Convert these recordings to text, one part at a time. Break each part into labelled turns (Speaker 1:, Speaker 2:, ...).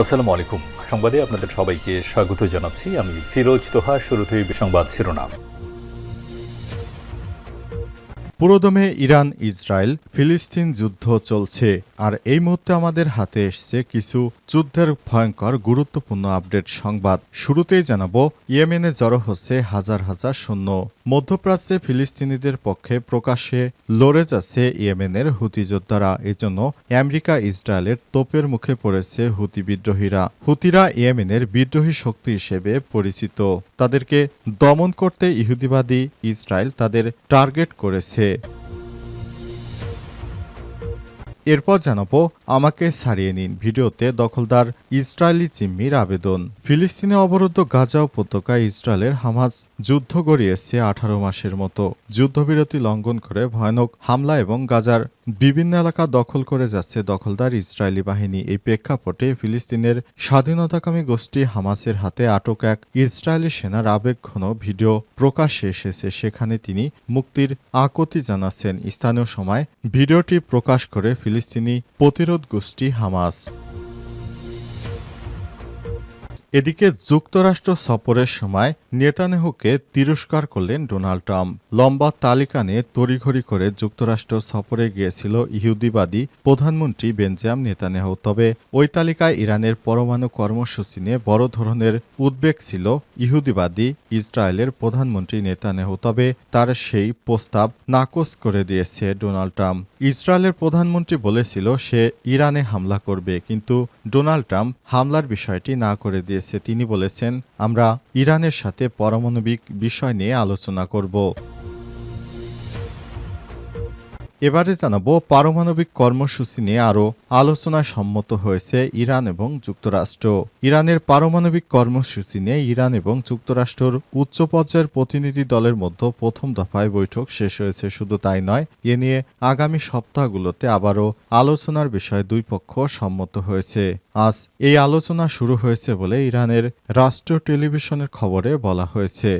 Speaker 1: আসসালামু আলাইকুম সংবাদে আপনাদের সবাইকে স্বাগত জানাচ্ছি। আমি ফিরোজ তোহা, শুরুতেই সংবাদ শিরোনাম।
Speaker 2: পুরোদমে ইরান, ইসরায়েল, ফিলিস্তিন যুদ্ধ চলছে, আর এই মুহূর্তে আমাদের হাতে এসছে কিছু যুদ্ধের ভয়ঙ্কর, গুরুত্বপূর্ণ আপডেট সংবাদ। শুরুতেই জানাব, ইয়েমেনে জড়ো হচ্ছে হাজার হাজার সৈন্য। মধ্যপ্রাচ্যে ফিলিস্তিনিদের পক্ষে প্রকাশ্যে লড়ে যাচ্ছে ইয়েমেনের হুতি যোদ্ধারা। এজন্য আমেরিকা ইসরায়েলের তোপের মুখে পড়েছে হুতি বিদ্রোহীরা। হুতিরা ইয়েমেনের বিদ্রোহী শক্তি হিসেবে পরিচিত। তাদেরকে দমন করতে ইহুদিবাদী ইসরায়েল তাদের টার্গেট করেছে। এরপর জানাব, আমাকে ছাড়িয়ে নিন ভিডিওতে দখলদার ইসরায়েলি জিম্মির আবেদন। ফিলিস্তিনে অবরুদ্ধ গাজা উপত্যকায় ইসরায়েলের হামাজ যুদ্ধ গড়িয়েছে আঠারো মাসের মতো। যুদ্ধবিরতি লঙ্ঘন করে ভয়ানক হামলা এবং গাজার বিভিন্ন এলাকা দখল করে যাচ্ছে দখলদার ইসরায়েলি বাহিনী। এই প্রেক্ষাপটে ফিলিস্তিনের স্বাধীনতাকামী গোষ্ঠী হামাসের হাতে আটক এক ইসরায়েলি সেনার আবেগঘন ভিডিও প্রকাশ্যে এসেছে। সেখানে তিনি মুক্তির আকতি জানাচ্ছেন। স্থানীয় সময় ভিডিওটি প্রকাশ করে ফিলিস্তিনি প্রতিরোধ গোষ্ঠী হামাস। এদিকে যুক্তরাষ্ট্র সফরের সময় নেতানেহুকে তিরস্কার করলেন ডোনাল্ড ট্রাম্প। লম্বা তালিকা নিয়ে তড়িঘড়ি করে যুক্তরাষ্ট্র সফরে গিয়েছিল ইহুদিবাদী প্রধানমন্ত্রী বেঞ্জাম নেতানেহু। তবে ওই তালিকায় ইরানের পরমাণু কর্মসূচি নিয়ে বড় ধরনের উদ্বেগ ছিল ইহুদিবাদী ইসরায়েলের প্রধানমন্ত্রী নেতানেহু। তবে তার সেই প্রস্তাব নাকচ করে দিয়েছে ডোনাল্ড ট্রাম্প। ইসরায়েলের প্রধানমন্ত্রী বলেছিল, সে ইরানে হামলা করবে। কিন্তু ডোনাল্ড ট্রাম্প হামলার বিষয়টি না করে দিয়েছে তিনি বলেছেন আমরা ইরানের সাথে পারমাণবিক বিষয় নিয়ে আলোচনা করব। এবারে জানাব পারমাণবিক কর্মসূচি নিয়ে আরও আলোচনায় সম্মত হয়েছে ইরান এবং যুক্তরাষ্ট্র। ইরানের পারমাণবিক কর্মসূচি নিয়ে ইরান এবং যুক্তরাষ্ট্রের উচ্চ পর্যায়ের প্রতিনিধি দলের মধ্যে প্রথম দফায় বৈঠক শেষ হয়েছে, শুধু তাই নয়, এ নিয়ে আগামী সপ্তাহগুলোতে আবারও আলোচনার বিষয়ে দুই পক্ষ সম্মত হয়েছে। আজ এই আলোচনা শুরু হয়েছে বলে ইরানের রাষ্ট্র টেলিভিশনের খবরে বলা হয়েছে।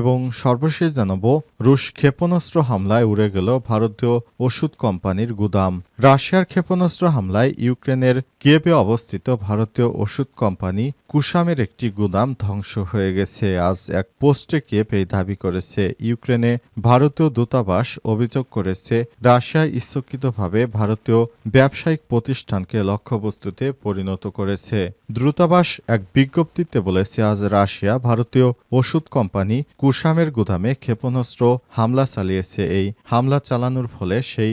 Speaker 2: এবং সর্বশেষ জানাব রুশ ক্ষেপণাস্ত্র হামলায় উড়ে গেল ভারতীয় ওষুধ কোম্পানির গুদাম। রাশিয়ার ক্ষেপণাস্ত্র হামলায় ইউক্রেনের কিয়েভে অবস্থিত ভারতীয় ওষুধ কোম্পানি কুসামের একটি গুদাম ধ্বংস হয়ে গেছে। আজ এক পোস্টে কিয়েভ এই দাবি করেছে। ইউক্রেনে ভারতীয় দূতাবাস অভিযোগ করেছে, রাশিয়া ইচ্ছাকৃতভাবে ভারতীয় ব্যবসায়িক প্রতিষ্ঠানকে লক্ষ্যবস্তুতে পরিণত করেছে। দূতাবাস এক বিজ্ঞপ্তিতে বলেছে, আজ রাশিয়া ভারতীয় ওষুধ কোম্পানি কুসামের গুদামে ক্ষেপণাস্ত্র হামলা চালিয়েছে। এই হামলা চালানোর ফলে সেই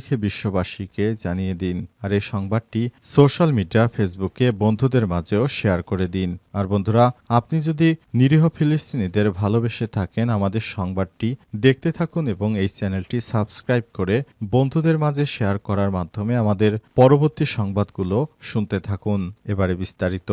Speaker 2: লিখে বিশ্ববাসীকে জানিয়ে দিন আর এই সংবাদটি সোশ্যাল মিডিয়া, ফেসবুকে বন্ধুদের মাঝেও শেয়ার করে দিন। আর বন্ধুরা, আপনি যদি নিরীহ ফিলিস্তিনিদের ভালোবেসে থাকেন, আমাদের সংবাদটি দেখতে থাকুন এবং এই চ্যানেলটি সাবস্ক্রাইব করে বন্ধুদের মাঝে শেয়ার করার মাধ্যমে আমাদের পরবর্তী সংবাদগুলো শুনতে থাকুন। এবারে বিস্তারিত।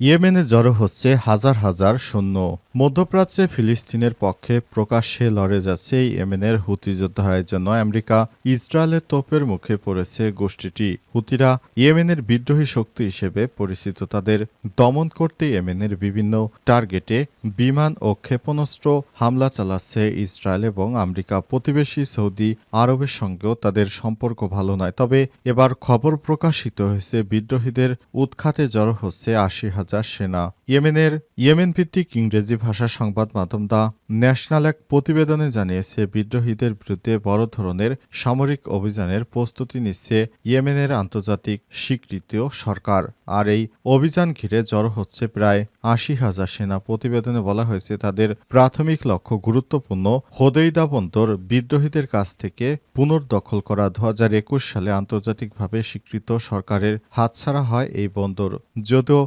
Speaker 2: ইয়েমেনে জড়ো হচ্ছে হাজার হাজার সৈন্য। মধ্যপ্রাচ্যে ফিলিস্তিনের পক্ষে প্রকাশ্যে লড়ে যাচ্ছে ইয়েমেনের হুতি যোদ্ধারের জন্য আমেরিকা ইসরায়েলের তোপের মুখে পড়েছে গোষ্ঠীটি। হুতিরা ইয়েমেনের বিদ্রোহী শক্তি হিসেবে পরিচিত। তাদের দমন করতে ইয়েমেনের বিভিন্ন টার্গেটে বিমান ও ক্ষেপণাস্ত্র হামলা চালাচ্ছে ইসরায়েল এবং আমেরিকা। প্রতিবেশী সৌদি আরবের সঙ্গেও তাদের সম্পর্ক ভালো নয়। তবে এবার খবর প্রকাশিত হয়েছে, বিদ্রোহীদের উৎখাতে জড়ো হচ্ছে আশি হাজার সেনা ইয়েমেনের ইয়েমেন ভিত্তিক ইংরেজি ভাষা সংবাদ মাধ্যম দ্য ন্যাশনাল এক প্রতিবেদনে জানিয়েছে, বিদ্রোহীদের বিরুদ্ধে বড় ধরনের সামরিক অভিযানের প্রস্তুতি নিচ্ছে ইয়েমেনের আন্তর্জাতিক স্বীকৃত সরকার। আর এই অভিযান ঘিরে জড়ো হচ্ছে প্রায় আশি হাজার সেনা। প্রতিবেদনে বলা হয়েছে, তাদের প্রাথমিক লক্ষ্য গুরুত্বপূর্ণ হোদেইদা বন্দর বিদ্রোহীদের কাছ থেকে পুনর্দখল করা। দু হাজার একুশ সালে আন্তর্জাতিকভাবে স্বীকৃত সরকারের হাতছাড়া হয় এই বন্দর। যদিও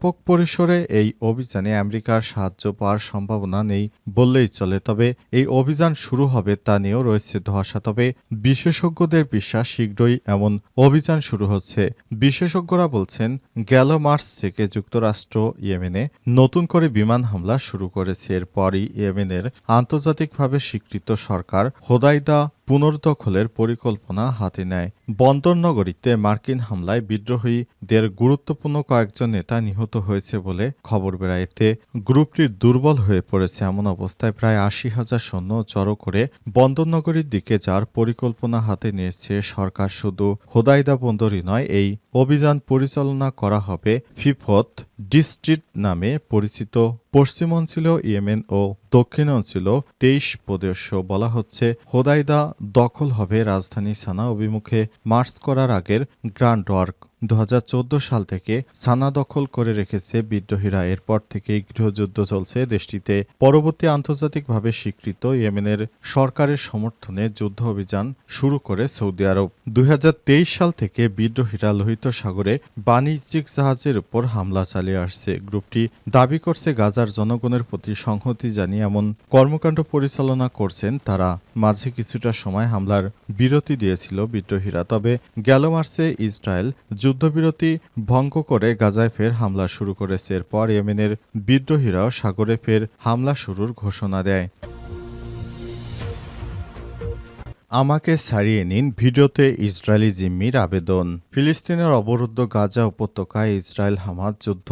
Speaker 2: ব্যাপক পরিসরে এই অভিযানে আমেরিকার সাহায্য পাওয়ার সম্ভাবনা নেই বললেই চলে, তবে এই অভিযান শুরু হবে তা নিয়েও রয়েছে ধোঁয়াশা। তবে বিশেষজ্ঞদের বিশ্বাস, শীঘ্রই এমন অভিযান শুরু হচ্ছে। বিশেষজ্ঞরা বলছেন, গেল মার্চ থেকে যুক্তরাষ্ট্র ইয়েমেনে নতুন করে বিমান হামলা শুরু করেছে। এরপরই ইয়েমেনের আন্তর্জাতিকভাবে স্বীকৃত সরকার হোদাইদা পুনর্দখলের পরিকল্পনা হাতে নেয়। বন্দর নগরীতে মার্কিন হামলায় বিদ্রোহীদের গুরুত্বপূর্ণ কয়েকজন নেতা নিহত হয়েছে বলে খবর বেড়ায়। এতে গ্রুপটির দুর্বল হয়ে পড়েছে এমন অবস্থায় প্রায় আশি হাজার সৈন্য জড়ো করে বন্দর নগরীর দিকে যার পরিকল্পনা হাতে নিয়েছে সরকার। শুধু হোদাইদা বন্দরই নয়, এই অভিযান পরিচালনা করা হবে ফিফথ ডিস্ট্রিক্ট নামে পরিচিত পশ্চিমাঞ্চল ইয়েমেন ও দক্ষিণাঞ্চল তেইশ প্রদেশ বলা হচ্ছে, হোদাইদা দখল হবে রাজধানী সানা অভিমুখে মার্চ করার আগের গ্র্যান্ড ওয়ার্ক। দু হাজার চোদ্দ সাল থেকে সানা দখল করে রেখেছে বিদ্রোহীরা। এরপর থেকেই গৃহযুদ্ধ চলছে দেশটিতে। পরবর্তী আন্তর্জাতিকভাবে স্বীকৃত ইয়েমেনের সরকারের সমর্থনে যুদ্ধ অভিযান শুরু করে সৌদি আরব। দুই হাজার তেইশ সাল থেকে বিদ্রোহীরা লোহিত সাগরে বাণিজ্যিক জাহাজের উপর হামলা চালিয়ে আসছে। গ্রুপটি দাবি করছে, গাজার জনগণের প্রতি সংহতি জানিয়ে এমন কর্মকাণ্ড পরিচালনা করছেন তারা। মাঝে কিছুটা সময় হামলার বিরতি দিয়েছিল বিদ্রোহীরা, তবে গেল মার্চে ইসরায়েল যুদ্ধবিরতি ভঙ্গ করে গাজায় ফের হামলা শুরু করেছে। এরপর ইয়েমেনের বিদ্রোহীরাও সাগরে ফের হামলা শুরুর ঘোষণা দেয়। আমাকে ছাড়িয়ে নিন ভিডিওতে ইসরায়েলি জিম্মির আবেদন। ফিলিস্তিনের অবরুদ্ধ গাজা উপত্যকায় ইসরায়েল হামাজ যুদ্ধ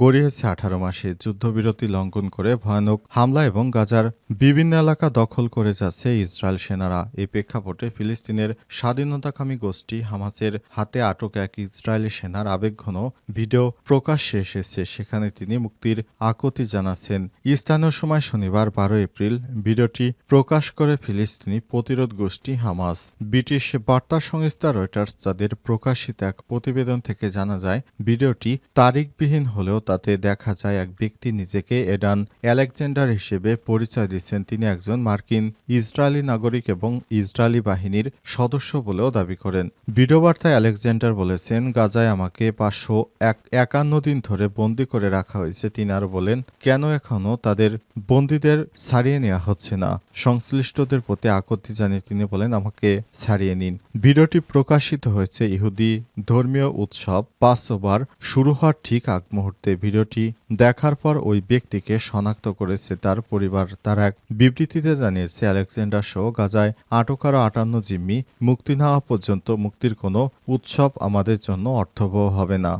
Speaker 2: গড়িয়েছে আঠারো মাসে। যুদ্ধবিরতি লঙ্ঘন করে ভয়ানক হামলা এবং গাজার বিভিন্ন এলাকা দখল করে যাচ্ছে ইসরায়েল সেনারা। এই প্রেক্ষাপটে ফিলিস্তিনের স্বাধীনতাকামী গোষ্ঠী হামাসের হাতে আটক এক ইসরায়েলি সেনার আবেগঘন ভিডিও প্রকাশ্যে এসেছে। সেখানে তিনি মুক্তির আকতি জানাচ্ছেন। স্থানীয় সময় শনিবার বারো এপ্রিল ভিডিওটি প্রকাশ করে ফিলিস্তিনি প্রতিরোধ গোষ্ঠী হামাস। ব্রিটিশ বার্তা সংস্থা রয়টার্স তাদের প্রকাশিত এক প্রতিবেদন থেকে জানা যায়, ভিডিওটি তারিখবিহীন হলেও তাতে দেখা যায় এক ব্যক্তি নিজেকে এডান অ্যালেকজান্ডার হিসেবে পরিচয় দিচ্ছেন। তিনি একজন মার্কিন ইসরায়েলি নাগরিক এবং ইসরায়েলি বাহিনীর সদস্য বলেও দাবি করেন। ভিডিও বার্তায় আলেকজান্ডার বলেছেন, গাজায় আমাকে পাঁচশো এক, একান্ন দিন ধরে বন্দি করে রাখা হয়েছে। তিনি আরও বলেন, কেন এখনও তাদের বন্দীদের ছাড়িয়ে নেওয়া হচ্ছে না? সংশ্লিষ্টদের প্রতি আকতি জানিয়ে তিনি বলেন, আমাকে ছাড়িয়ে নিন ভিডিওটি প্রকাশিত হয়েছে ইহুদি ধর্মীয় উৎসব পাঁচ ওভার শুরু হওয়ার ঠিক আগ মুহূর্তে ভিডিওটি দেখার পর ওই ব্যক্তিকে শনাক্ত করেছে তার পরিবার। তার এক বিবৃতিতে জানিয়েছে, আলেকজান্ডার সহ গাজায় আটক আরও আটান্ন জিম্মি, মুক্তি না হওয়া পর্যন্ত মুক্তির কোনো উৎসব আমাদের জন্য অর্থবহ হবে না।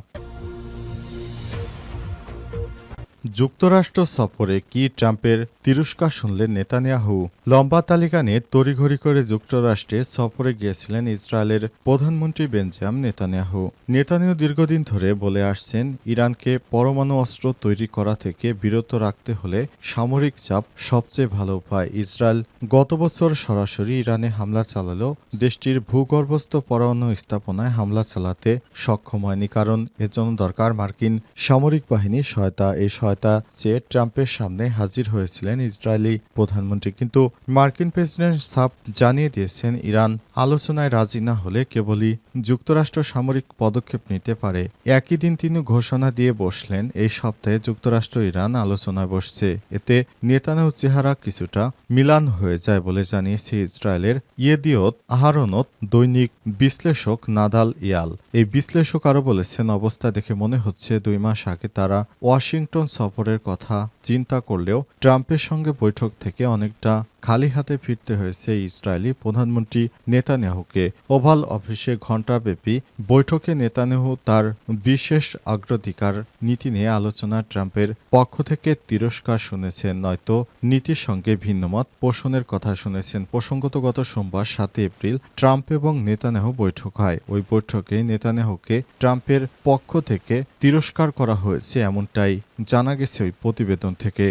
Speaker 2: যুক্তরাষ্ট্র সফরে কি ট্রাম্পের তিরস্কার শুনলেন নেতানিয়াহু? লম্বা তালিকা নিয়ে তড়িঘড়ি করে যুক্তরাষ্ট্রে সফরে গিয়েছিলেন ইসরায়েলের প্রধানমন্ত্রী বেঞ্জাম নেতানিয়াহু। নেতানিয়াহু দীর্ঘদিন ধরে বলে আসছেন, ইরানকে পরমাণু অস্ত্র তৈরি করা থেকে বিরত রাখতে হলে সামরিক চাপ সবচেয়ে ভালো উপায়। ইসরায়েল গত বছর সরাসরি ইরানে হামলা চালালেও দেশটির ভূগর্ভস্থ পরমাণু স্থাপনায় হামলা চালাতে সক্ষম হয়নি, কারণ এজন্য দরকার মার্কিন সামরিক বাহিনীর সহায়তা। এই সহায়তা চেয়ে ট্রাম্পের সামনে হাজির হয়েছিলেন ইসরায়েলি প্রধানমন্ত্রী। কিন্তু মার্কিন প্রেসিডেন্ট সাপ জানিয়ে দিয়েছেন, ইরান আলোচনায় রাজি না হলে কেবলই যুক্তরাষ্ট্র সামরিক পদক্ষেপ নিতে পারে। একই দিন তিনি ঘোষণা দিয়ে বসলেন, এই সপ্তাহে যুক্তরাষ্ট্র ইরান আলোচনায় বসছে। এতে নেতানিয়াহু চেহারা কিছুটা মিলান হয়ে যায় বলে জানিয়েছে ইসরায়েলের ইয়েদিয়ত আহারনত দৈনিক বিশ্লেষক নাদাল ইয়াল। এই বিশ্লেষক আরও বলেছেন, অবস্থা দেখে মনে হচ্ছে দুই মাস আগে তারা ওয়াশিংটন সফরের কথা চিন্তা করলেও ট্রাম্পের সঙ্গে বৈঠক থেকে অনেকটা খালি হাতে ফিরতে হয়েছে ইসরায়েলি প্রধানমন্ত্রী নেতানিয়াহুকে। ওভাল অফিসে ঘণ্টাব্যাপী বৈঠকে নেতানিয়াহু তার বিশেষ অগ্রাধিকার নীতি নিয়ে আলোচনা ট্রাম্পের পক্ষ থেকে তিরস্কার শুনেছেন। নয়তো নীতির সঙ্গে ভিন্নমত পোষণের কথা শুনেছেন। প্রসঙ্গত গত সোমবার সাতই এপ্রিল ট্রাম্প এবং নেতানিয়াহু বৈঠক হয়। ওই বৈঠকে নেতানিয়াহুকে ট্রাম্পের পক্ষ থেকে তিরস্কার করা হয়েছে এমনটাই জানা গেছে ওই প্রতিবেদন থেকে।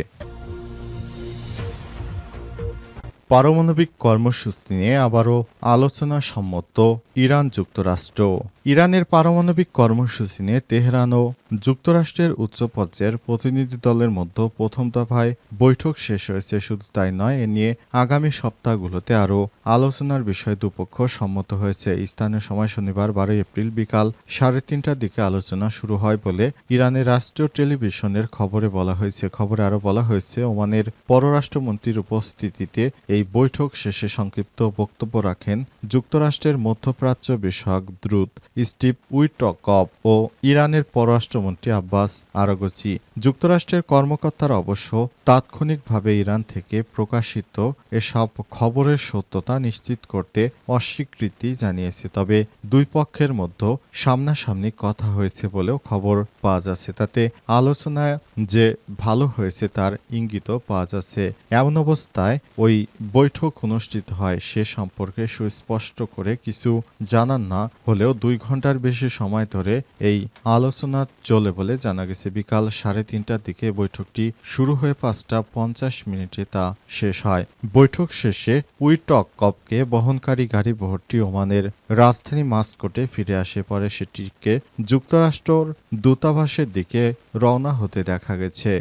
Speaker 2: পারমাণবিক কর্মসূচি নিয়ে আবারও আলোচনা সম্মত ইরান যুক্তরাষ্ট্র। ইরানের পারমাণবিক কর্মসূচি নিয়ে তেহরান ও যুক্তরাষ্ট্রের উচ্চ পর্যায়ের প্রতিনিধি দলের মধ্যে প্রথম দফায় বৈঠক শেষ হয়েছে, শুধু তাই নয়, এ নিয়ে আগামী সপ্তাহগুলোতে আরও আলোচনার বিষয়ে দুপক্ষ সম্মত হয়েছে। স্থানীয় সময় শনিবার বারোই এপ্রিল বিকাল সাড়ে তিনটার দিকে আলোচনা শুরু হয় বলে ইরানের রাষ্ট্রীয় টেলিভিশনের খবরে বলা হয়েছে। খবরে আরও বলা হয়েছে, ওমানের পররাষ্ট্রমন্ত্রীর উপস্থিতিতে এই বৈঠক শেষে সংক্ষিপ্ত বক্তব্য রাখেন যুক্তরাষ্ট্রের মধ্যপ্রাচ্য বিষয়ক দ্রুত স্টিভ উইটকপ ও ইরানের পররাষ্ট্রমন্ত্রী আব্বাস আরাগচি। যুক্তরাষ্ট্রের কর্মকর্তারা অবশ্য তাৎক্ষণিকভাবে ইরান থেকে প্রকাশিত এসব খবরের সত্যতা নিশ্চিত করতে অস্বীকৃতি জানিয়েছে, তবে দুই পক্ষের মধ্যে সামনাসামনি কথা হয়েছে বলেও খবর পাওয়া যাচ্ছে। তাতে আলোচনায় যে ভালো হয়েছে তার ইঙ্গিতও পাওয়া যাচ্ছে। এমন অবস্থায় ওই বৈঠক অনুষ্ঠিত হয় সে সম্পর্কে সুস্পষ্ট করে কিছু জানান না। হলেও দুই ঘণ্টার বেশি সময় ধরে এই আলোচনা চলে বলে জানা গেছে। বিকাল সাড়ে তিনটার দিকে বৈঠকটি শুরু হয়ে পাঁচটা পঞ্চাশ মিনিটে তা শেষ হয়। বৈঠক শেষে উইটক কপকে বহনকারী গাড়ি বহরটি ওমানের রাজধানী মাস্কোটে ফিরে আসে। পরে সেটিকে যুক্তরাষ্ট্রর দূতাবাসের দিকে রওনা হতে দেখা গেছে।